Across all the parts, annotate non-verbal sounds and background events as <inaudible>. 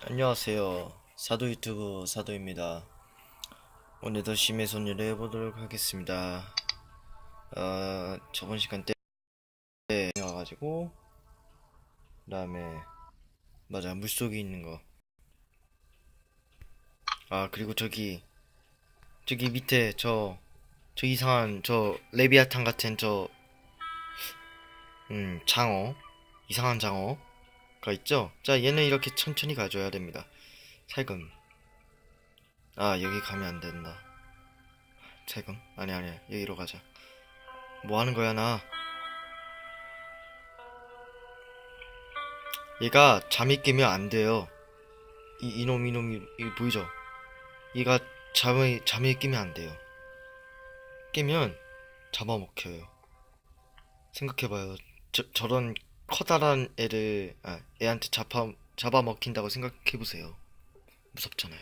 안녕하세요. 사도 유튜브 사도입니다. 오늘도 심해 손질을 해보도록 하겠습니다. 어, 저번 시간 때 와가지고 그 다음에 맞아 물속에 있는 거. 아 그리고 저기 저기 밑에 저저 이상한 저 레비아탄 같은 저 음, 장어 이상한 장어 가 있죠? 자, 얘는 이렇게 천천히 가져야 됩니다. 살금. 아, 여기 가면 안 된다. 살금? 아니, 아니, 여기로 가자. 뭐 하는 거야, 나? 얘가 잠이 깨면 안 돼요. 이, 이놈, 이놈, 이, 이 보이죠? 얘가 잠이, 잠이 깨면 안 돼요. 깨면 잡아먹혀요. 생각해봐요. 저, 저런 커다란 애를 아, 애한테 잡아 잡아먹힌다고 생각해 보세요. 무섭잖아요.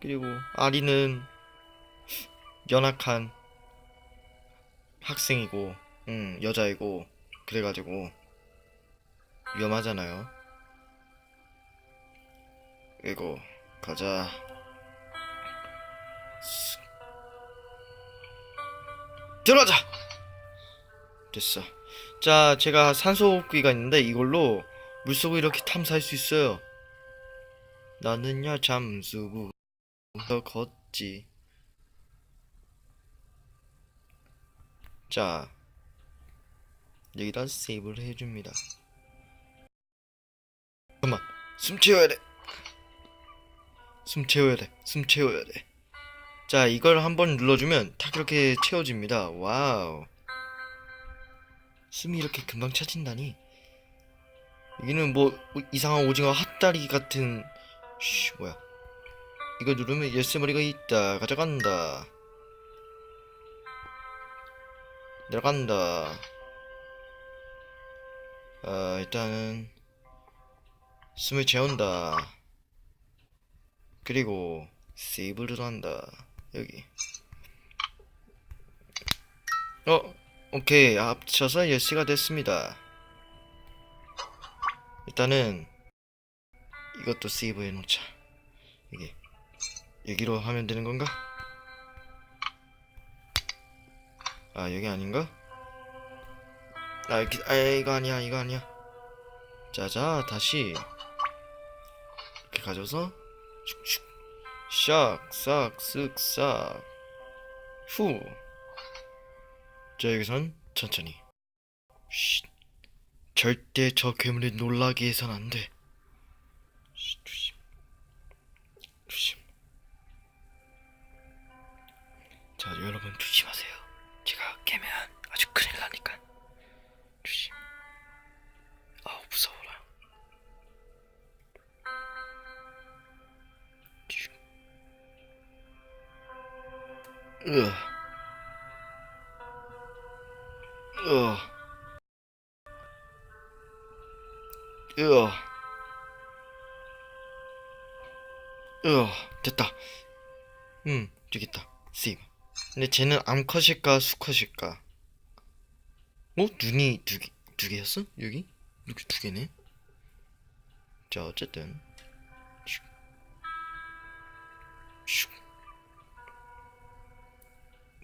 그리고 아리는 연약한 학생이고, 음, 여자이고, 그래가지고 위험하잖아요. 이거 가자. 쓱. 들어가자. 됐어. 자, 제가 산소 호흡기가 있는데 이걸로 물속을 이렇게 탐사할 수 있어요. 나는야 잠수부 더 걷지. 자, 여기다 세이브를 해줍니다. 잠깐만, 숨 채워야 돼. 숨 채워야 돼. 숨 채워야 돼. 자, 이걸 한번 눌러주면 탁 이렇게 채워집니다. 와우. 숨이 이렇게 금방 차진다니. 여기는 뭐 이상한 오징어 핫다리 같은 쉬 뭐야? 이거 누르면 열쇠머리가 있다. 가져간다. 내려간다. 아 일단은 숨을 채운다. 그리고 세이브를 한다. 여기. 어? 오케이 합쳐서 열시가 됐습니다 일단은 이것도 세이브 해놓자 여기 여기로 하면 되는 건가? 아 여기 아닌가? 아, 여기, 아 이거 아니야 이거 아니야 자자 다시 이렇게 가져서 슉슉 샥쓱싹 후. 자 여기선 천천히. 쉿. 절대 저 괴물에 놀라게 해선 안돼. 조심. 조심. 자 여러분 조심하세요. 제가 깨면 아주 큰일 나니까. 조심. 아우 무서워라. 쉿. 으 으어. 으어. 으어. 됐다. 음, 있다. 세이브. 근데 쟤는 암컷일까, 수컷일까? 어? 눈이 두 개, 두 개였어? 여기? 이렇게 두 개네? 자, 어쨌든. 슉. 슉.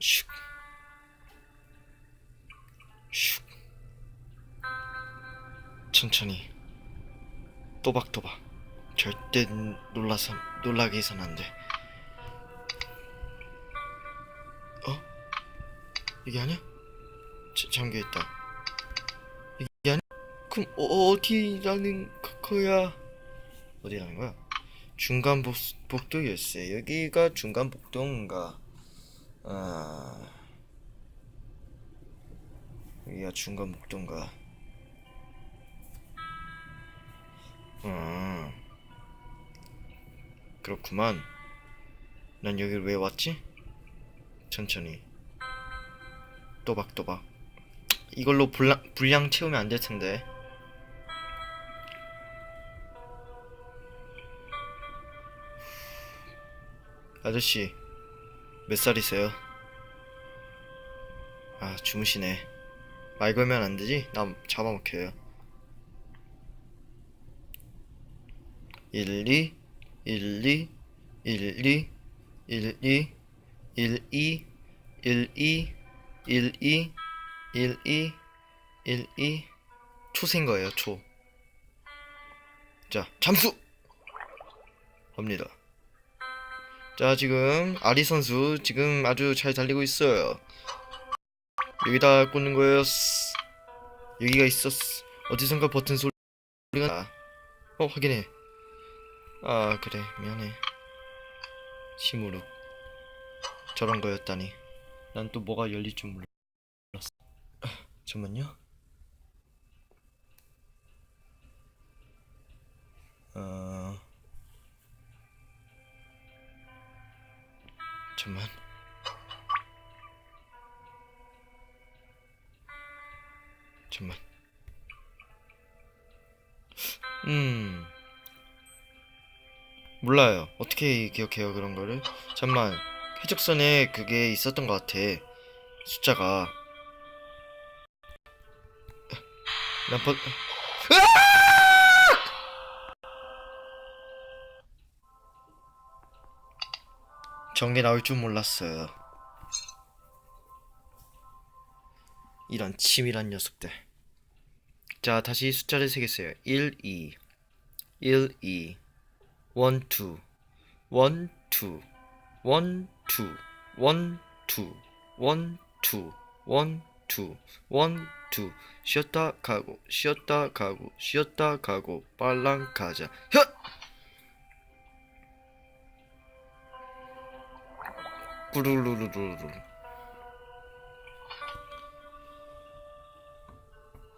슉. 슉. 천천히 또박또박 절대 놀라서 놀라게 해선 안 돼. 어? 이게 아니야? 자, 잠겨 있다. 이게 아니? 그럼 어, 어디라는 거- 거야? 어디라는 거야? 중간 복, 복도 열쇠. 여기가 중간 복도인가? 아. 여기가 중간 목도인가? 음, 그렇구만. 난 여길 왜 왔지? 천천히. 또박또박. 이걸로 분량, 분량 채우면 안 될 텐데. 아저씨, 몇 살이세요? 아, 주무시네. 말 걸면 안 되지? 나 잡아먹혀요. 12 12 12 12 12 12 12 12 12 초생 거예요, 초. 자, 잠수! 갑니다. 자, 지금 아리 선수 지금 아주 잘 달리고 있어요. 여기다 꽂는 거였어. 여기가 있었어. 어디선가 버튼 소리가 나. 어, 확인해. 아, 그래. 미안해. 심으로. 저런 거였다니. 난 또 뭐가 열릴 줄 몰랐어. 아, 잠만요. 어... 잠만. 잠만. 음. 몰라요. 어떻게 기억해요, 그런 거를? 잠만. 해적선에 그게 있었던 것 같아. 숫자가. 난 버... 정리 나올 줄 몰랐어요. 이런 치밀한 녀석들. 자, 다시 숫자를 세겠어요. 1, 2, 1, 2, 1, 2, 1, 2, 1, 2, 1, 2, 1, 2, 1, 2, 1, 2. 쉬었다 가고, 쉬었다 가고, 쉬었다 가고, 빨랑 가자. 헥! 꾸루루루루루.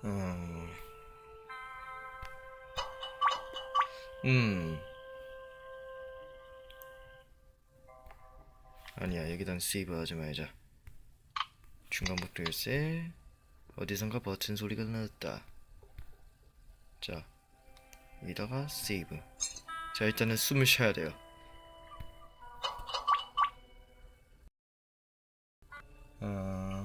음. 음. 아니야, 여기단 세이브 하지 말자. 중간부터 열쇠. 어디선가 버튼 소리가 났다. 자, 여기다가 세이브. 자, 일단은 숨을 쉬어야 돼요. 어...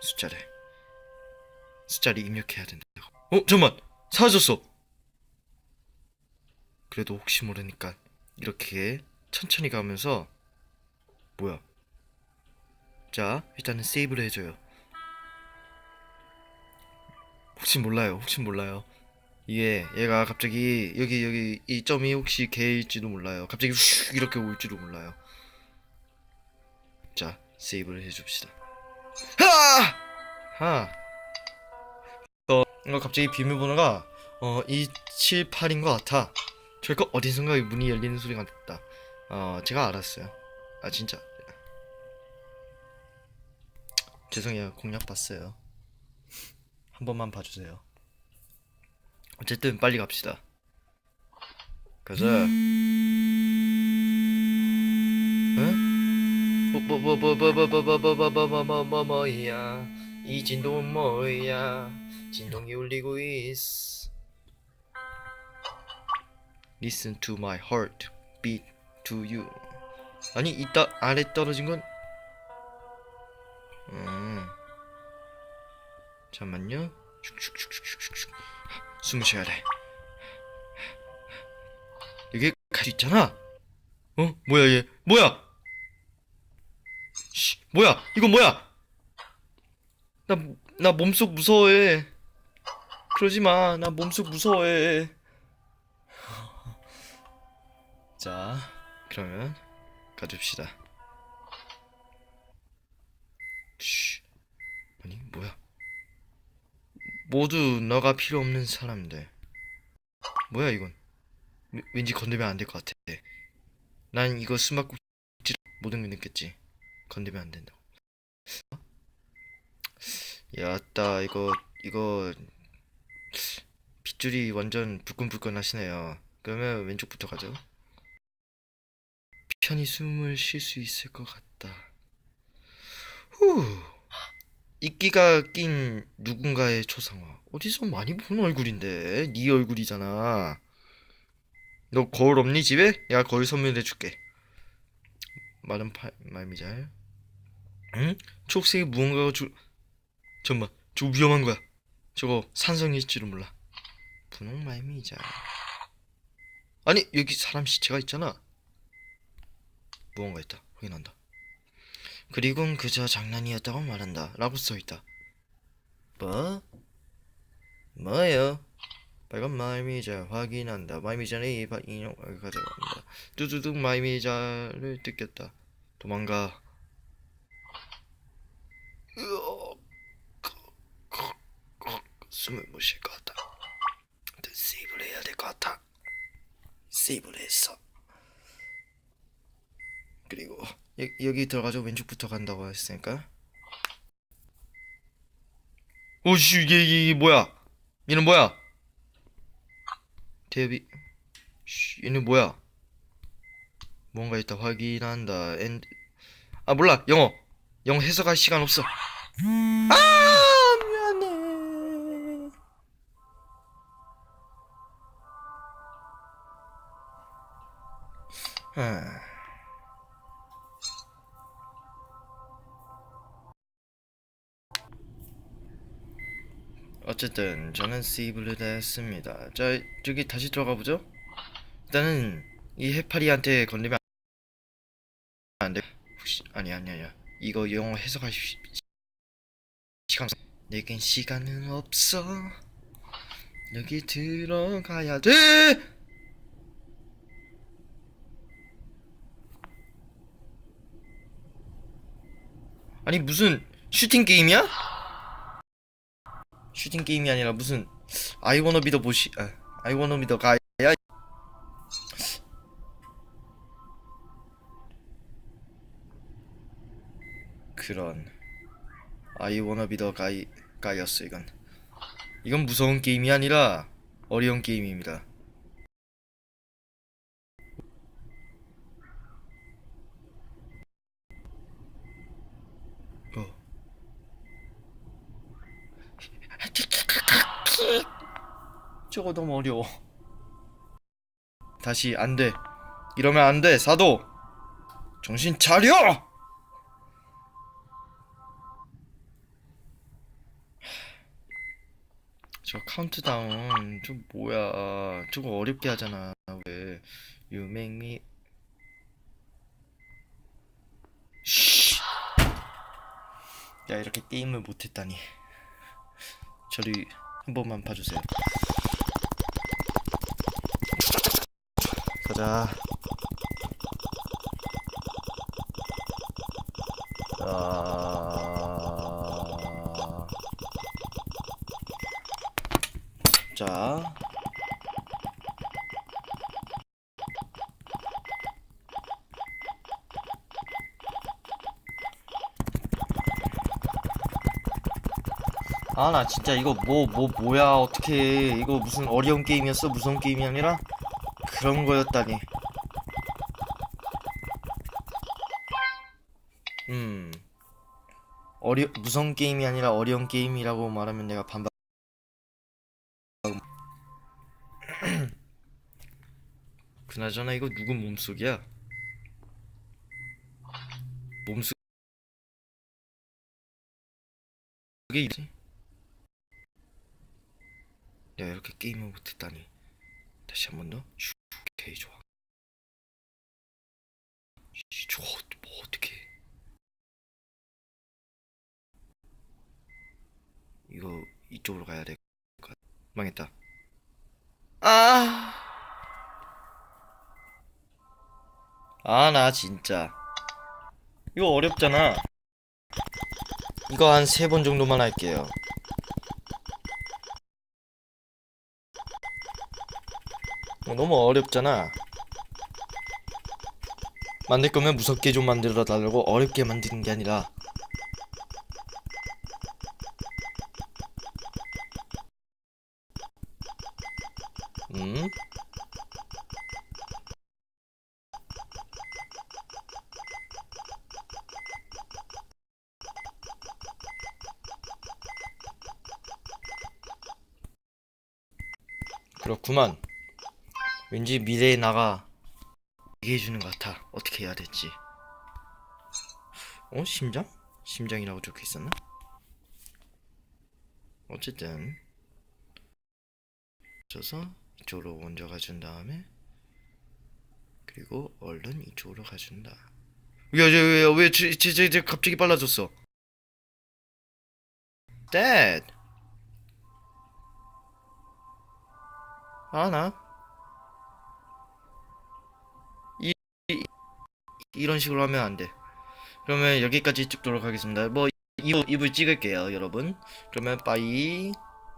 숫자를 숫자를 입력해야 된다고. 어, 잠만 사라졌어. 그래도 혹시 모르니까 이렇게 천천히 가면서 뭐야? 자, 일단은 세이브를 해줘요. 혹시 몰라요. 혹시 몰라요. 이게 얘가 갑자기 여기 여기 이 점이 혹시 개일지도 몰라요. 갑자기 슉 이렇게 올지도 몰라요. 자, 세이브를 해줍시다. 하! 하. 어, 이거 갑자기 비밀번호가 어 278인 것 같아. 저거 어디선가 문이 열리는 소리가 났다. 어, 제가 알았어요. 아 진짜. 죄송해요. 공략 봤어요. 한 번만 봐주세요. 어쨌든 빨리 갑시다. 가자. 응? 뭐뭐뭐뭐뭐뭐뭐뭐뭐뭐뭐 뭐야? 이 진동은 뭐야? 진동이 울리고 있어. Listen to my heart beat to you. 아니 이따 아래 떨어진 건 음. 잠만요. 슉슉슉슉슉슉. 숨을 쉬어야 돼. 여기 갈 수 있잖아. 어? 뭐야 얘? 뭐야? 씨, 뭐야? 이거 뭐야? 나, 나 몸속 무서워해. 그러지 마. 나 몸속 무서워해. 자, 그러면 가줍시다. 쉬. 아니, 뭐야? 모두 너가 필요 없는 사람들. 뭐야 이건? 왠- 왠지 건들면 안 될 것 같아. 난 이거 숨막꼭지 <laughs> 모든 게 느꼈지. 건들면 안 된다고. 어? 야따 이거 이거 빗줄이 완전 불끈불끈 하시네요. 그러면 왼쪽부터 가죠. 편히 숨을 쉴 수 있을 것 같다. 후. 이끼가 낀 누군가의 초상화. 어디서 많이 본 얼굴인데? 네 얼굴이잖아. 너 거울 없니 집에? 야 거울 선물해 줄게. 마른 팔 말미잘. 응? 초록색의 무언가가 주. 잠만, 저 위험한 거야. 저거 산성일지도 몰라. 분홍 말미잘. 아니 여기 사람 시체가 있잖아. 무언가 있다. 확인한다. 그리곤 그저 장난이었다고 말한다. 라고 써있다. 뭐? 뭐예요? 빨간 말미잘 확인한다. 말미잘의 이바 인형 가져간다. 뚜두둑 말미잘을 뜯겼다. 도망가. 숨을 못 쉴 것 같다. 세이브를 해야 될 것 같아. 세이브를 했어. 그리고 여, 여기 들어가서 왼쪽부터 간다고 했으니까. 오씨 이게 이게, 이게 뭐야? 얘는 뭐야? 대비. 씨, 얘는 뭐야? 뭔가 있다 확인한다. 엔드. 아 몰라 영어. 영어 해석할 시간 없어. 아 미안해. 아. 어쨌든 저는 세이브를 했습니다. 자 저기 다시 들어가 보죠. 일단은 이 해파리한테 건드면 안 돼. 혹시 아니 아니 아니야. 이거 영어 시간 내겐 시간은 없어. 여기 들어가야 돼. 아니 무슨 슈팅 게임이야? 슈팅 게임이 아니라 무슨 be the 보시 아, I wanna be the guy야 그런 be the guy guy였어 이건 이건 무서운 게임이 아니라 어려운 게임입니다 어 저거 너무 어려워. 다시 안 돼. 이러면 안 돼. 사도. 정신 차려. 저 카운트다운 저 뭐야? 저거 어렵게 하잖아. 왜? You make me 쉬. 야 이렇게 게임을 못했다니. 저리 한 번만 봐주세요. 가자. 자. 아 나 진짜 이거 뭐뭐 뭐, 야. 어떻게 이거 무슨 어려운 게임이었어? 무서운 게임이 아니라 그런 거였다니. 음. 어려 무서운 게임이 아니라 어려운 게임이라고 말하면 내가 반박 <clears throat> 그나저나 이거 누구 몸속이야? 몸속에 있지? 내가 이렇게 게임을 못했다니 다시 한 번 더. 슈, 오케이 좋아. 씨, 저뭐 어떻게? 이거 이쪽으로 가야 같아. 망했다. 아. 아, 나 진짜. 이거 어렵잖아. 이거 한 세 번 정도만 할게요. 어, 너무 어렵잖아. 만들 거면 무섭게 좀 만들어 달라고 어렵게 만드는 게 아니라. 음? 그렇구만. 왠지 미래의 나가 얘기해주는 것 같아. 어떻게 해야 될지. 어? 심장? 심장이라고 적혀 있었나? 어쨌든 쳐서 이쪽으로 먼저 가준 다음에 그리고 얼른 이쪽으로 가준다. 야야야왜 제 갑자기 빨라졌어? Dad. 아나 이런 식으로 하면 안 돼. 그러면 여기까지 찍도록 하겠습니다. 뭐 2부 2부 찍을게요, 여러분. 그러면 빠이.